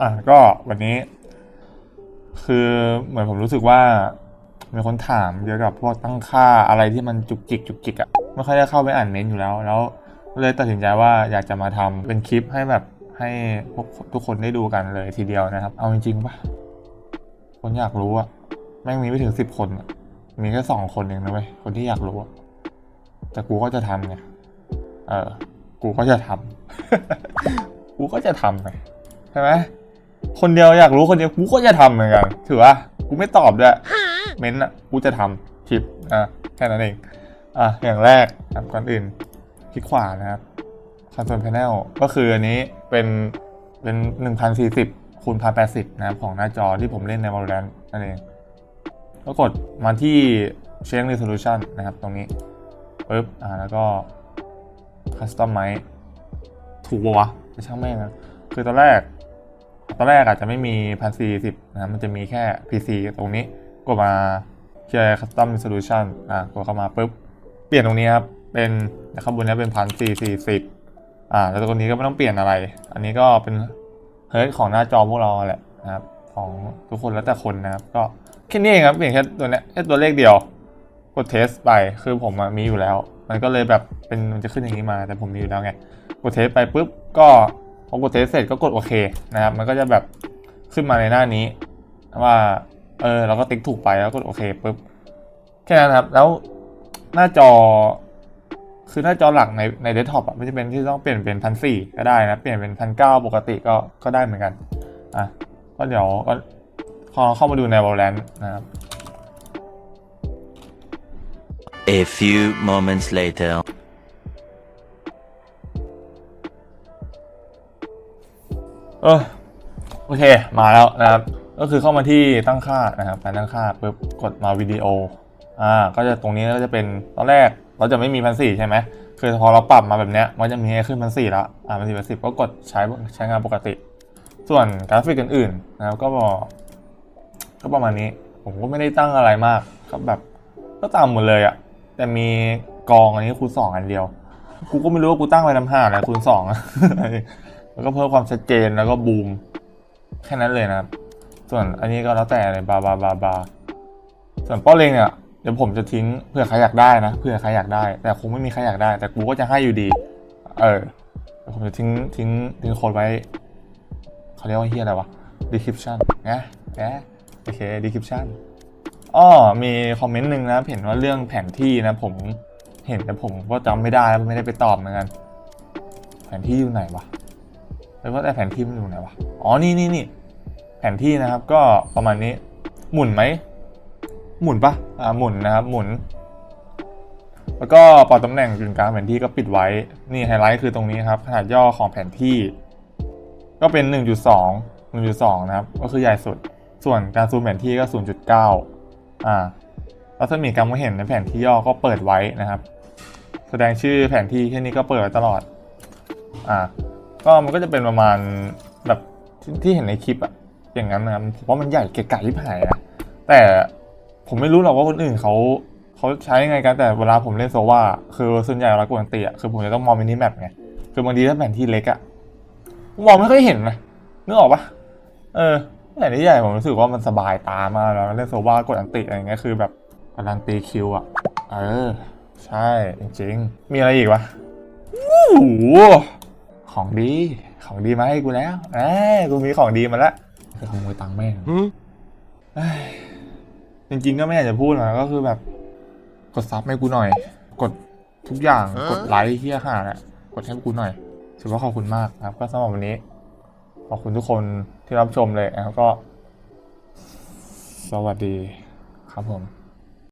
อะก็วันนี้ คือเหมือนผมรู้สึกว่ามีคนถามเกี่ยวกับพวกตั้งค่าอะไรที่มันจุกจิกจุกจิกอะไม่ค่อยได้เข้าไปอ่านเมนต์อยู่แล้ว แล้วเลยตัดสินใจว่าอยากจะมาทำเป็นคลิปให้แบบให้พวกทุกคนได้ดูกันเลยทีเดียวนะครับ เอาจริงๆปะคนอยากรู้อะแม่งมีไม่ถึงสิบคน มีแค่สองคนเองนะเว้ยคนที่อยากรู้อะแต่กูก็จะทำไงเออ กูก็จะทำ กูก็จะทำไงใช่ไหมคนเดียวอยากรู้คนเดียวกูก็จะทำเหมือนกันถือว่ากูไม่ตอบด้วยเม้นต์อะกูจะทำคลิปอะแค่นั้นเองอะอย่างแรกครับก่อนอื่นคลิกขวานะครับคอนโซล panel ก็คืออันนี้เป็นเป็น1040คูณ1080นะครับของหน้าจอที่ผมเล่นใน Valorant นั่นเองก็กดมาที่ Change Resolution นะครับตรงนี้ปึ๊บอ่าแล้วก็ Customize ถูกปะวะไม่ช่างแม่งนะคือตอนแรก ตอนแรกอาจจะไม่มี1040นะครับมันจะมีแค่ PC ตรงนี้กดมา Share Custom Solution อะกดเข้ามาปุ๊บ เปลี่ยนตรงนี้ครับ เป็นข้างบนนี้เป็นพันสี่สี่สิบอ่า แล้วตรงนี้ก็ไม่ต้องเปลี่ยนอะไร อันนี้ก็เป็นเฮิร์ตของหน้าจอพวกเราแหละนะครับ ของทุกคนแล้วแต่คนนะครับ ก็แค่นี้เองครับเปลี่ยนแค่ตัวเนี้แค่ตัวเลขเดียว กดเทสไป คือผมมีอยู่แล้ว มันก็เลยแบบเป็นมันจะขึ้นอย่างนี้มา แต่ผมมีอยู่แล้วไง กดเทสไปปุ๊บก็พอกดเทสเสร็จก็กดโอเคนะครับ มันก็จะแบบขึ้นมาในหน้านี้ ว่า เออเราก็ติ๊กถูกไปแล้วกดโอเคปุ๊บแค่นั้นครับ แล้วหน้าจอ คือหน้าจอหลักในในเดสก์ท็อปอะไม่จำเป็นที่ต้องเปลี่ยนเป็นพันสี่ก็ได้นะ เปลี่ยนเป็นพันเก้าปกติก็ก็ได้เหมือนกัน อะ ก็เดี๋ยวก็พอเข้ามาดูใน Valorant นะครับ A few moments later. เออโอเค มาแล้วนะครับ ก็คือเข้ามาที่ตั้งค่านะครับการตั้งค่าปุ๊บกดมาวิดีโอ อ่า ก็จะตรงนี้ก็จะเป็นตอนแรกเราจะไม่มีพันสี่ใช่ไหม คือพอเราปรับมาแบบเนี้ย มันจะมีให้ขึ้นพันสี่แล้วอ่าพันสี่พันสิบก็กดใช้ใช้งานปกติ ส่วนกราฟิกอื่นๆนะครับก็บอกก็ประมาณนี้ ผมก็ไม่ได้ตั้งอะไรมากก็แบบก็ตามหมดเลยอะ แต่มีกองอันนี้คูณสองอันเดียว กูก็ไม่รู้ว่ากูตั้งไว้ทำห้าอะไรคูณสองอะแล้วก็เพิ่มความชัดเจนแล้วก็บูม แค่นั้นเลยนะครับ ส่วนอันนี้ก็แล้วแต่เลยบาบาบาบาส่วนป้อเล็งเนี่ยเดี๋ยวผมจะทิ้งเผื่อใครอยากได้นะเผื่อใครอยากได้ แต่คงไม่มีใครอยากได้ แต่กูก็จะให้อยู่ดี เออเดี๋ยวผมจะทิ้งทิ้งทิ้งโค้ดไว้เขาเรียกว่าเฮียอะไรวะ description นะนะโอเค description อ้อมีคอมเมนต์หนึ่งนะเห็นว่าเรื่องแผนที่นะ ผมเห็นแต่ผมก็จำไม่ได้แล้วไม่ได้ไปตอบเหมือนกันแผนที่อยู่ไหนวะแล้วว่าแต่แผนที่มันอยู่ไหนวะอ๋อนี่นี่นี่แผนที่นะครับ ก็ประมาณนี้ หมุนไหมหมุนปะอ่าหมุนนะครับ หมุน แล้วก็ปรับตำแหน่งกึ่งกลางแผนที่ก็ปิดไว้ นี่ไฮไลท์คือตรงนี้ครับ ขนาดย่อของแผนที่ ก็เป็น 1.2 1.2 นะครับ ก็คือใหญ่สุด ส่วนการซูมแผนที่ก็ 0.9 อ่ารัศมีการมอเห็นในแผนที่ย่อก็เปิดไว้นะครับ แสดงชื่อแผนที่แค่นี้ก็เปิดไว้ตลอด อ่า ก็มันก็จะเป็นประมาณแบบที่ที่เห็นในคลิปอะอย่างนั้นนะครับเพราะมันใหญ่เกะกะที่หายนะแต่ผมไม่รู้หรอกว่าคนอื่นเขาเขาใช้ยังไงกันแต่เวลาผมเล่นโซว่าคือส่วนใหญ่เวลากดอันตีอะคือผมจะต้องมองมินิแมปไงคือบางทีถ้าแผนที่เล็กอะมองไม่ค่อยเห็นนะนึกออกปะเออ แผนที่ใหญ่ผมรู้สึกว่ามันสบายตามากแล้วเล่นโซว่ากดอันติอะไรอย่างเงี้ยคือแบบการันตีคิวอะเออ ใช่จริงๆ มีอะไรอีกวะโอ้โหของดี ของดีมาให้กูแล้วเอ้ยกูมีของดีมาแล้วคือขโมยตังค์แม่งเอ้ยจริงๆก็ไม่อยากจะพูดนะก็คือแบบ กดซับให้กูหน่อย กดทุกอย่างกดไลค์เฮียห่าแหละกดให้กูหน่อยถือว่าขอบคุณมากนะครับ ก็สำหรับวันนี้ ขอบคุณทุกคนที่รับชมเลยแล้วก็ สวัสดีครับผม